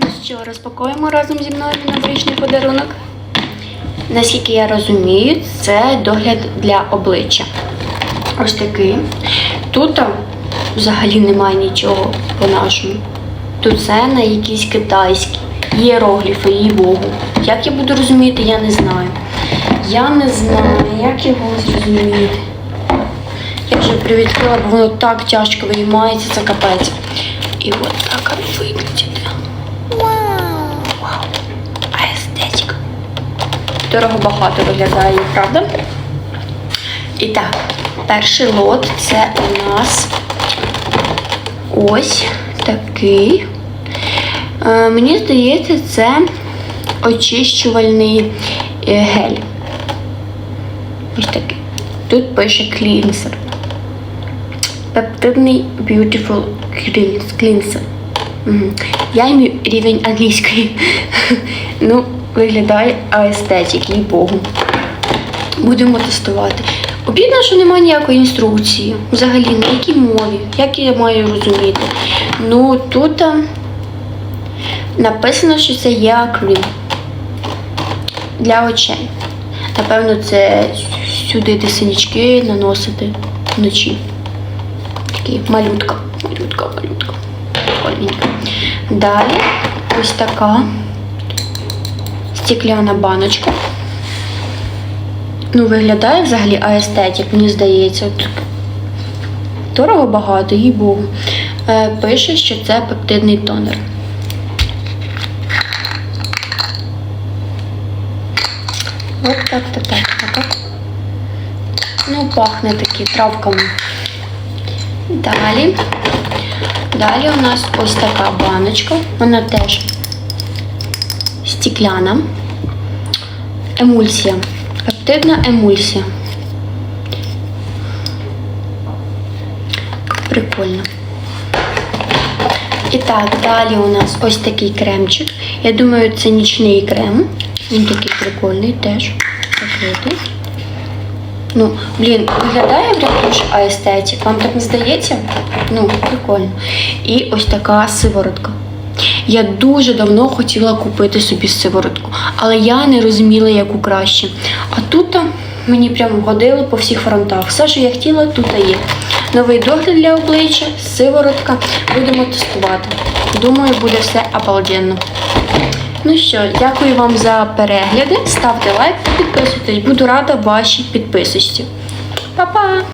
Ну що, розпакуємо разом зі мною новорічний подарунок. Наскільки я розумію, це догляд для обличчя. Ось такий. Тут взагалі немає нічого по-нашому. Тут все на якісь китайські. Ієрогліфи, їй Богу. Як я буду розуміти, я не знаю. Я не знаю, як його зрозуміти. Я вже привідкрила, бо воно так тяжко виймається, це капець. І от так воно виглядить. Дорого багато виглядає, правда? І так, перший лот це у нас ось такий. Е, мені здається, це очищувальний е, гель. Ось такий. Тут пише клінсер. Пептидний Beautiful Cleanser. Мгм. Я маю рівень англійської. ну, виглядає аестетик, їй Богу. Будемо тестувати. Обідно, що немає ніякої інструкції. Взагалі, на якій мові, як я маю розуміти. Ну, тут а, написано, що це є акрил для очей. Напевно, це сюди де синячки наносити вночі. Такий малютка. Малютка, малютка. Далі ось така стекляна баночка. Ну, виглядає взагалі аестетик, мені здається. От Дорого багато, їй богу. Е, пише, що це пептидний тонер. От так, так, так, так. Ну, пахне такі травками. Далі. Далі у нас ось така баночка. Вона теж стекляна. Емульсія. Пептидна емульсія. Прикольно. І так, далі у нас ось такий кремчик. Я думаю, це нічний крем. Він такий прикольний теж. Ну, блін, виглядає дуже аестетик. Вам так не здається? Ну, прикольно. І ось така сиворотка. Я дуже давно хотіла купити собі сиворотку, але я не розуміла, яку краще. А тут мені прям годило по всіх фронтах. Все, що я хотіла, тут є. Новий догляд для обличчя, сиворотка. Будемо тестувати. Думаю, буде все обалденно. Ну що, дякую вам за перегляди. Ставте лайк та підписуйтесь. Буду рада вашій підписочці. Па-па!